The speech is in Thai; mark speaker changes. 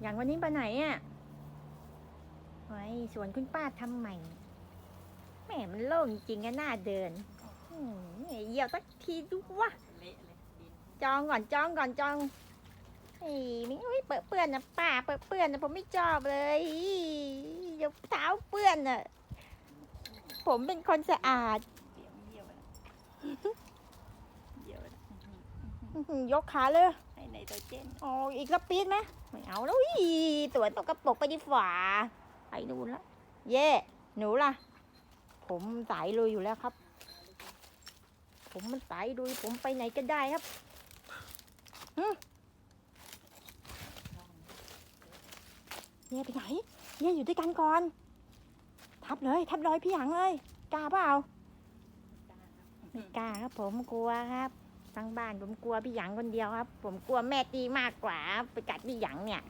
Speaker 1: อย่างวันนี้ไปไหนอะไว้สวนคุณป้าทำใหม่แหมมันโล่งจริงๆก็น่าเดินอืมเหยี่ยวสักทีดูวะ
Speaker 2: เละเลยดิน
Speaker 1: จองก่อนจองก่อนจองไอ้มิงอุ้ยเปื้อนเปื้อนนะป้าเปื้อนเปื้อนนะผมไม่ชอบเลยเดี๋ยวเท้าเปื้อนอะผมเป็นคนสะอาด
Speaker 2: เดี๋ยวเยี่ยวไปแล้วเยี่ยวไปแล้ว
Speaker 1: อื้อหือยกขาเลย
Speaker 2: ให้ ไนโตรเจน
Speaker 1: อ๋ออีกสักปีดไหมไม่เอาแล้วอีตัวตกกระปกไปดีฝ่าไปนู่นละเย่หนูล่ะ ผมสายลุยอยู่แล้วครับ ผมมันสายลุยผมไปไหนก็ได้ครับเย่ไปไหนเย่อยู่ด้วยกันก่อน ทับเลย ทับรอยพี่หยังเลยกล้าเปล่าไม่กล้าครับผมกลัวครับ ทั้งบ้านผมกลัวพี่หยางคนเดียวครับ ผมกลัวแม่ตีมากกว่าไปกัดพี่หยางเนี่ย